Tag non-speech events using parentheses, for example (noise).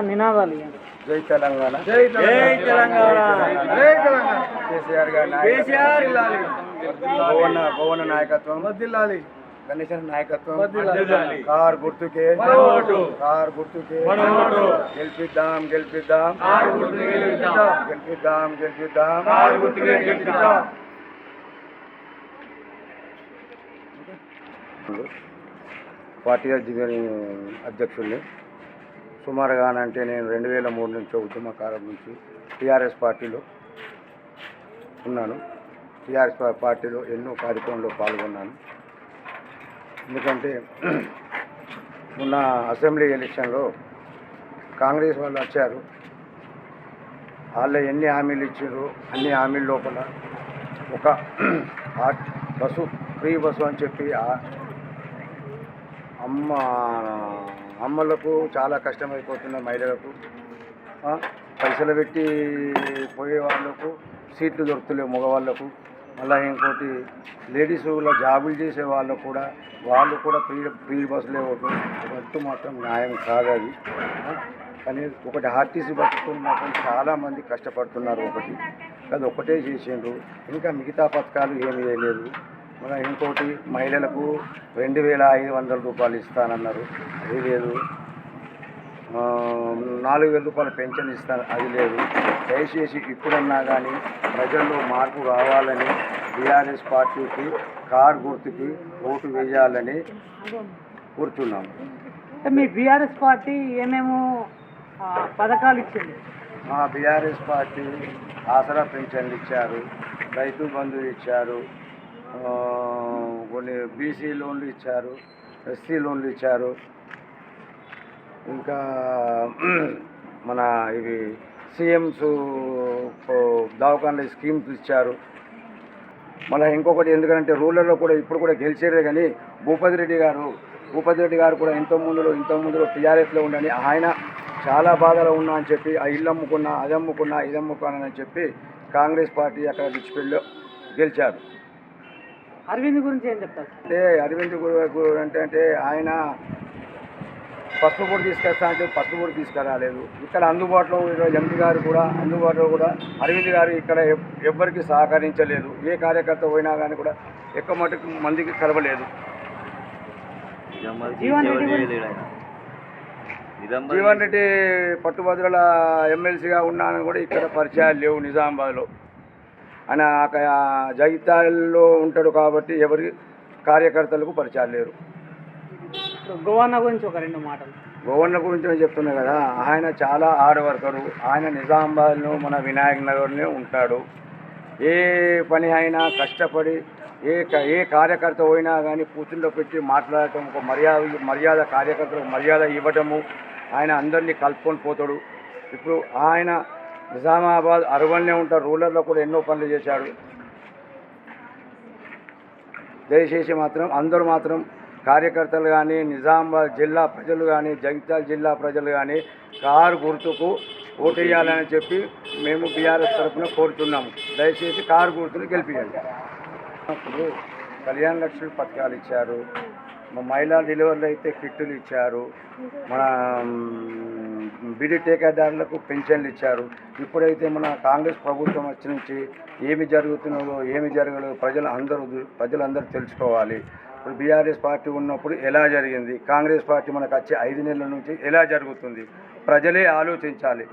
నినాదాలు. జై తెలంగాణ. జై తెలంగాణ. జై తెలంగాణ. కేసీఆర్ గారి భువన భువన నాయకత్వం. వదిల్లాలి గణేశన్ నాయకత్వం. కార్ గుర్తుకే. కార్ గుర్తుకే. గెలిపిద్దాం గెలిపిద్దాం. కారు గుర్తుకే గెలిపిద్దాం. గెలిపిద్దాం గెలిపిద్దాం కారు గుర్తుకే గెలిపిద్దాం. పార్టీ అధ్య- అధ్యక్షుల్ని సుమారుగా అంటే నేను రెండు వేల మూడు నుంచి ఉద్యమ కాలం నుంచి టీఆర్ఎస్ పార్టీలో ఉన్నాను. టీఆర్ఎస్ పార్టీలో ఎన్నో కార్యక్రమంలో పాల్గొన్నాను. ఎందుకంటే మొన్న అసెంబ్లీ ఎలక్షన్లో కాంగ్రెస్ వాళ్ళు వచ్చారు. వాళ్ళు ఎన్ని హామీలు ఇచ్చారు అన్ని హామీల లోపల ఒక (clears throat) బస్సు ఫ్రీ బస్సు అని చెప్పి అమ్మ అమ్మలకు చాలా కష్టమైపోతున్న మహిళలకు పైసలు పెట్టి పోయే వాళ్ళకు సీట్లు దొరుకుతలేవు మగవాళ్ళకు. మళ్ళీ ఇంకోటి లేడీస్లో జాబులు చేసే వాళ్ళకు కూడా వాళ్ళు కూడా ఫ్రీ ఫ్రీ బస్సులే ఒకటి మాత్రం న్యాయం కాదు అది. కానీ ఒకటి ఆర్టీసీ బస్సుతో మాత్రం చాలామంది కష్టపడుతున్నారు ఒకటి. అది ఒకటే చేసిండ్రు. ఇంకా మిగతా పథకాలు ఏమీ చేయలేదు. ఇంకోటి మహిళలకు రెండు వేల ఐదు వందల రూపాయలు ఇస్తానన్నారు. అది లేదు. నాలుగు వేల రూపాయల పెన్షన్ ఇస్తాను అది లేదు. దయచేసి ఇప్పుడన్నా కానీ ప్రజల్లో మార్పు కావాలని బీఆర్ఎస్ పార్టీకి కార్ గుర్తుకి ఓటు వేయాలని కూర్చున్నాము అంటే మీ బీఆర్ఎస్ పార్టీ ఏమేమో పథకాలు ఇచ్చింది? మా బీఆర్ఎస్ పార్టీ ఆసరా పెన్షన్లు ఇచ్చారు రైతు బంధు ఇచ్చారు కొన్ని బీసీ లోన్లు ఇచ్చారు ఎస్సీ లోన్లు ఇచ్చారు. ఇంకా మన ఇవి సీఎంస్ దవాఖాన స్కీమ్స్ ఇచ్చారు. మళ్ళీ ఇంకొకటి ఎందుకంటే రూరల్లో కూడా ఇప్పుడు కూడా గెలిచేదే కానీ భూపతి రెడ్డి గారు భూపతి రెడ్డి గారు కూడా ఇంత ముందులో ఇంత ముందులో టీఆర్ఎస్లో ఉండని ఆయన చాలా బాధలో ఉన్నా అని చెప్పి ఆ ఇల్లు అమ్ముకున్నా అది అమ్ముకున్నా ఇది అమ్ముకున్నానని చెప్పి కాంగ్రెస్ పార్టీ అక్కడ డిచిపెల్లో గెలిచారు. అరవింద్ గురించి ఏం చెప్తారు? అంటే అరవింద్ గురు- గురు అంటే అంటే ఆయన పసుపు పొడి తీసుకొస్తా అంటే పసుపు పొడి తీసుకురాలేదు. ఇక్కడ అందుబాటులో ఈరోజు ఎంపీ గారు కూడా అందుబాటులో కూడా అరవింద్ గారు ఇక్కడ ఎవ్- ఎవ్వరికి సహకరించలేదు. ఏ కార్యకర్త పోయినా కానీ కూడా ఎక్కువ మటుకు మందికి కలవలేదు. జీవన్ రెడ్డి పట్టుభద్రుల ఎమ్మెల్సీగా ఉన్నానని కూడా ఇక్కడ పరిచయాలు లేవు నిజామాబాద్లో. ఆయన జగిత్యాలలో ఉంటాడు కాబట్టి ఎవరి కార్యకర్తలకు పరిచయాలు లేరు. గోవన్న గురించి ఒక రెండు మాటలు. గవర్నర్ గురించి నేను చెప్తున్నా కదా ఆయన చాలా హార్డ్ వర్కరు ఆయన నిజామాబాద్లో మన వినాయక్ నగర్లో ఉంటాడు. ఏ పని అయినా కష్టపడి ఏ ఏ కార్యకర్త పోయినా కానీ కూర్చుండో పెట్టి మాట్లాడటం ఒక మర్యాద మర్యాద కార్యకర్తలకు మర్యాద ఇవ్వటము ఆయన అందరినీ కలుపుకొని పోతాడు. ఇప్పుడు ఆయన నిజామాబాద్ అర్బన్లో ఉంటారు. రూరల్లో కూడా ఎన్నో పనులు చేశాడు. దయచేసి మాత్రం అందరూ మాత్రం కార్యకర్తలు కానీ నిజామాబాద్ జిల్లా ప్రజలు కానీ జగిత్యాల జిల్లా ప్రజలు కానీ కారు గుర్తుకు ఓటేయాలని చెప్పి మేము బీఆర్ఎస్ తరఫున కోరుతున్నాము. దయచేసి కారు గుర్తును గెలిపించండి ఇప్పుడు కళ్యాణ లక్ష్మి పథకాలు ఇచ్చారు. మా మహిళా డెలివరీలు అయితే కిట్టులు ఇచ్చారు. మన బీడీ టీకాదారులకు పెన్షన్లు ఇచ్చారు. ఇప్పుడైతే మన కాంగ్రెస్ ప్రభుత్వం వచ్చి నుంచి ఏమి జరుగుతున్నదో ఏమి జరగలేదో ప్రజలు అందరూ ప్రజలందరూ తెలుసుకోవాలి. ఇప్పుడు బీఆర్ఎస్ పార్టీ ఉన్నప్పుడు ఎలా జరిగింది? కాంగ్రెస్ పార్టీ మనకు వచ్చే ఐదు నెలల నుంచి ఎలా జరుగుతుంది? ప్రజలే ఆలోచించాలి.